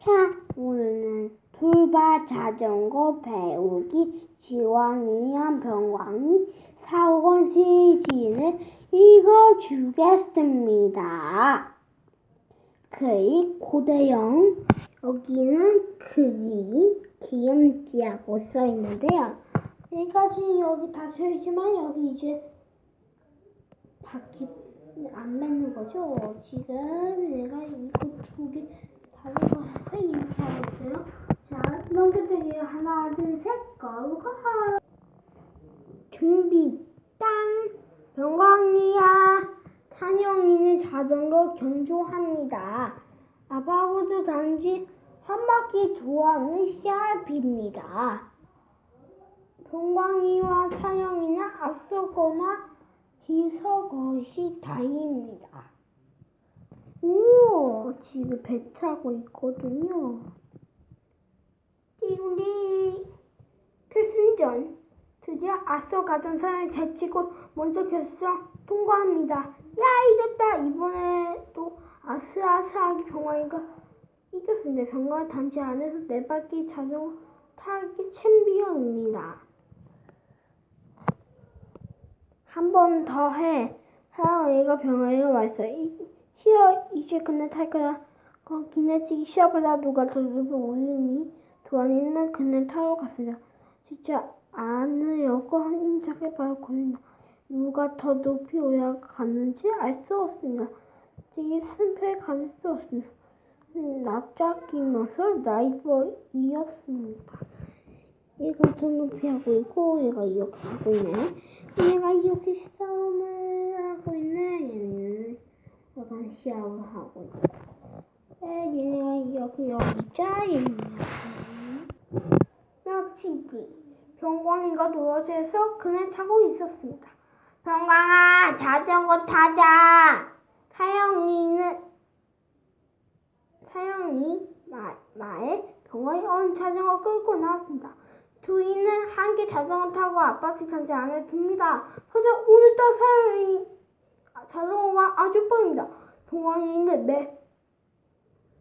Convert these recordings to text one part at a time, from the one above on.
자, 오늘은 돌발 자전거 배우기 지원이한 병광이 사원 시지를 읽어주겠습니다. 그의 고대영 여기는 그림 기음지하고 써 있는데요. 여기까지 여기 다 써있지만 여기 이제 바퀴 안 맞는 거죠. 지금 내가 이거 두 개 다른 거 해서 이렇게 하고 있어요. 자, 넘겨드릴게요. 하나, 둘, 셋, 고고! 준비, 땅! 병광이야. 찬영이는 자전거 견조합니다. 아빠하고도 단지 한 바퀴 좋아하는 시합입니다. 병광이와 찬영이는 앞서거나 뒤서것이 다입니다. 오, 지금 배 타고 있거든요. 띠우리 결승전 드디어 앞서 가던 사람을 제치고 먼저 결승 통과합니다. 야 이겼다 이번에도 아슬아슬하게 병원이가 이겼습니다. 병원 단지 안에서 네 바퀴 자전거 타기 챔피언입니다. 한 번 더 해. 사랑이가 병원에 왔어. 이, 쉬어 이제 그네 탈 거야. 어, 기내치기 시합보다 누가 더 높이 올리니 도안이는 그네 타러 갔습니다. 진짜 안으려고 힘차게 밟고있나 누가 더 높이 올라갔는지 알 수 없습니다. 되게 승패에 가릴 수 없습니다. 납작이면서 라이벌이었습니다. 얘가 더 높이 하고 있고 얘가 이렇게 하고 있네. 얘가 이렇게 싸움을 하고 있네. 얘는 약간 시합을 하고. 네, 얘가 이렇게 여기 자 얘는 멱치기. 병광이가 도어지에서 그네 타고 있었습니다. 병광아, 자전거 타자. 사영이는 사영이 말, 말에 병광이 얼른 자전거 끌고 나왔습니다. 두이는 한 개 자전거 타고 아파트 단지 안에 듭니다. 하지만 오늘따라 사영이 자전거가 아주 빠릅니다. 병광이는 매,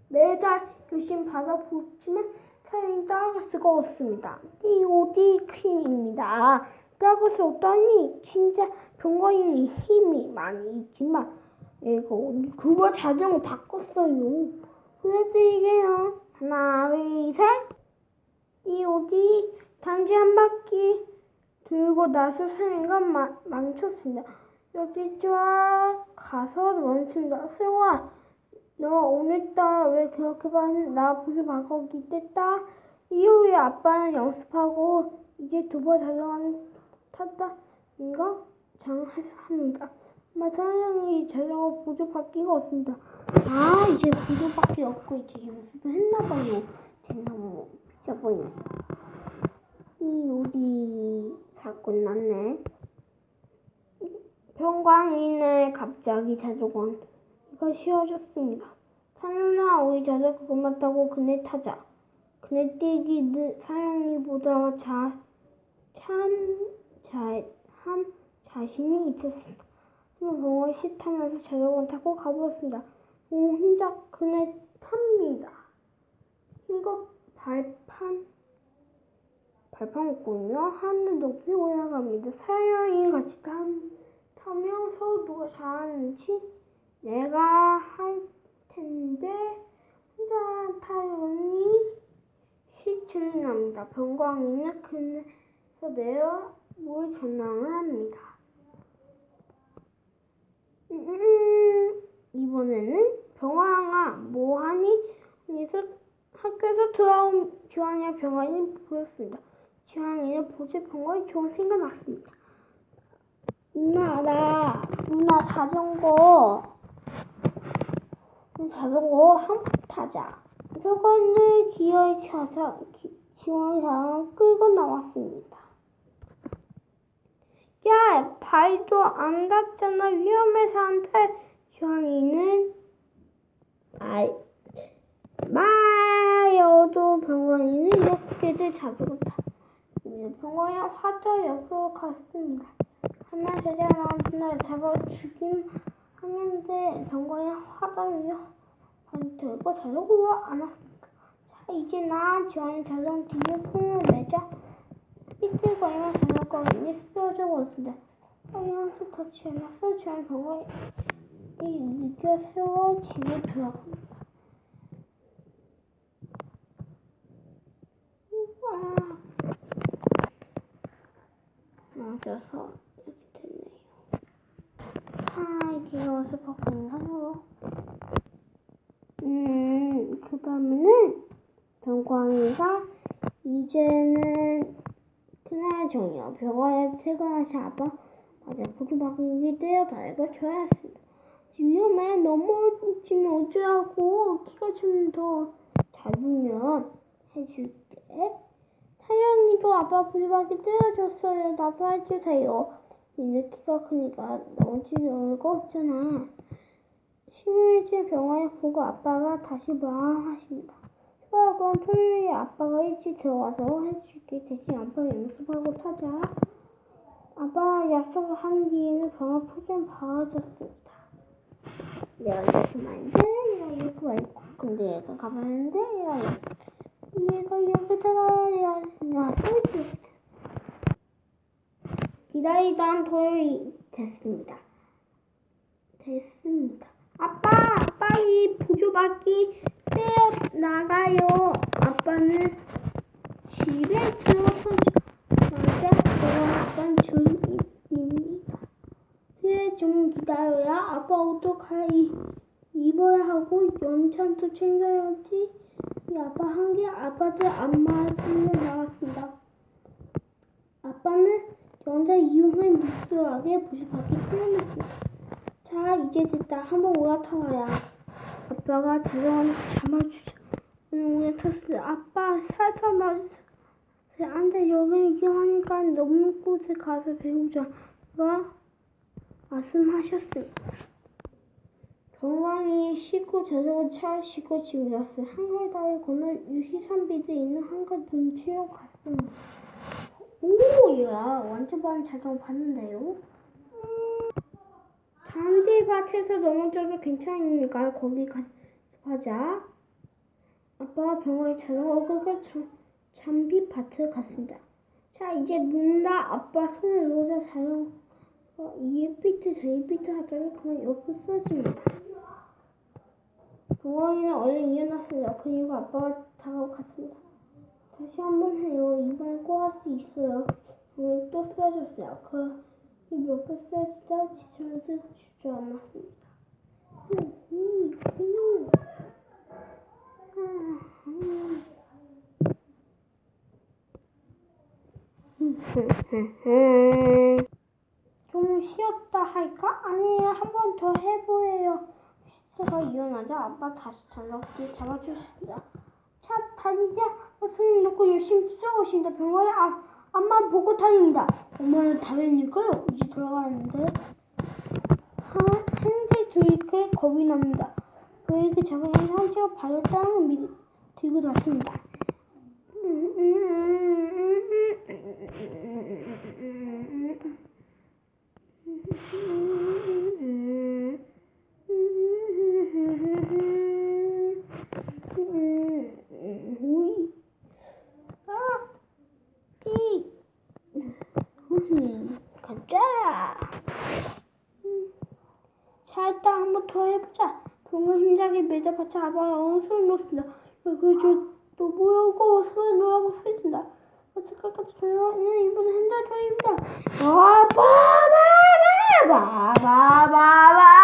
매달 열심히 받아 보지만 사연이 따라갈 수가 없습니다. 띠오디 퀸입니다. 따라갈 수 없다니 진짜 병광이 힘이 많이 있지만 이거 그거 자전거 바꿨어요. 그래도 이게요. 하나, 둘, 셋. 띠오디 단지 한 바퀴 들고 나서 사연이가 마, 망쳤습니다. 여기 쫙 가서 멈춘다. 승아, 너 오늘따라 왜 그렇게 봤니? 나 무슨 바꾸기 됐다. 이후에 아빠는 연습하고 이제 두 번 자전거 탔다. 이거 장합니다. 마사형이 자전거 보조 바퀴가 없습니다. 아 이제 보조 바퀴 없고 이제 연습을 했나봐요. 대나무 진짜 보이네. 이 우리 사건 났네. 평광이네 갑자기 자전거 이가 쉬워졌습니다. 사연아 우리 자전거 그만 타고 그네 타자. 그네 뛰기 사연이보다 자, 참, 잘, 한 자신이 있었습니다. 병원 시타면서 자전거 타고 가보았습니다. 오, 혼자 그네 탑니다. 이거 발판, 발판 없군요. 하늘 높이 올라갑니다. 사연이 같이 타, 타면서 누가 잘하는지 내가 할 텐데 혼자 타려니 시체는 납니다. 병광이는 그네서 내려 물 전랑을 합니다. 음, 이번에는 병왕아 뭐하니? 학교에서 돌아온 지환이와 병환이 보였습니다. 지환이는 보지 병원이 좋은 생각 났습니다. 누나 나 누나 자전거 자전거 한 번 타자. 병원을 기어이 찾아 자전거 끌고 나왔습니다. 야, 발도 안 닿잖아. 위험해서 안 돼. 지원이는 아, 마여도 병원이는 이렇게들 자전거 타. 병원이 화저 옆으로 갔습니다. 하나 저자 나온 누나를 잡아 죽임 하는데 병원이 화저 위에 들고 자전거로 안 왔습니다. 자, 이제 난 지원이 자전거 뒤에 손을 삐뚤고 이만 자전거가 이미 쓰러져 버렸습니다. 어이없어 터치 않았어 지원 병원에 이겨 세워 집에 들어갑니다. 우와. 맞아서 이렇게 됐네요. 아, 어디서 바꾸는가요? 음, 그 다음에는 병광이가 이제는 그날 저녁 병원에 퇴근하신 아빠 맞아 보조바퀴 떼어 달고 줘야 했습니다. 위험해 넘어지면 어쩌라고 키가 좀 더 작으면 해줄게. 타영이도 아빠 보조바퀴 떼어줬어요. 나도 해주세요. 니네 키가 크니까 넘어질 여유가 없잖아. 신우일째 병원에 보고 아빠가 다시 마하십니다. 좋아 그럼 토요일에 아빠가 일찍 들어와서 해줄게. 대신 아빠 연습하고 타자. 아빠 약속을 하는 뒤에는 병원 포좀 봐줬습니다. 내가 말인데 얘가 이렇게 말고 근데 얘가 가봤는데 얘가 이렇게 얘가 여기다가 이렇게 기다리던 토요일이 됐습니다. 됐습니다. 아빠, 아빠 이 보조바퀴 떼어 나가요. 아빠는 집에 들어서 맞아 아빠는 중입니다. 그래 좀 기다려야 아빠 갈아입 입어야 하고 연찬도 챙겨야지. 이 아빠 한 개 아빠들 안 맞으면 나갔습니다. 아빠는 연자 이용한 뉴스하게 보조바퀴 떼어냈습니다. 자, 이제 됐다. 한번 올라타봐야. 아빠가 자전거를 잡아주자. 오늘 올라탔어요. 아빠, 살살 맞으세요. 안 돼, 여기는 위험하니까 넘는 곳에 가서 배우자. 가 말씀하셨습니다. 병왕이 씻고 자전거 차 싣고 집에 왔어요. 한가다에 건너 유희산비도 있는 한가 눈치로 갔습니다. 오, 야, 완전 많은 자전거 봤는데요? 잔디밭에서 넘어져도 괜찮으니까 거기 가, 가자. 아빠가 병원에 자전거 끌고 참- 잔디밭을 갔습니다. 자, 이제 눈다. 아빠 손을 놓자 자전거 2피트, 2피트 하다가 그만 옆으로 쓰러집니다. 병원에는 얼른 일어났습니다. 그리고 아빠가 다가갔습니다. 다시 한 번 해요. 이번엔 꼭 할 수 있어요. 병원이 또 쓰러졌어요. 그 몇개 쓰러지다 지쳐서 주저앉았습니다. 음, 음, 음. 좀 쉬었다 할까? 아니에요. 한번 더 해보예요. 시체가 일어나자 아빠 다시 자전거에 잡아주셨습니다. 차 다니자. 손을 놓고 열심히 뛰어오신다. 병원에 아, 앞만 보고 다닙니다. 엄마는 다행일까요? 이제 돌아가는데. 하, 핸들 드리크에 겁이 납니다. 브레이크 잡으면 상체가 발렸다는 미 들고 났습니다. 아, 이, 음, 가자. 음. 자, 일단 한번 더 해보자. 병원 힘차게 매달아자 아빠가 엉손을 놓습니다. 그저 또 뭐라고 손을 놓으라고 소리친다. 어떡할까지 조용히 이번 핸들 조입니다. 바바바바바바바바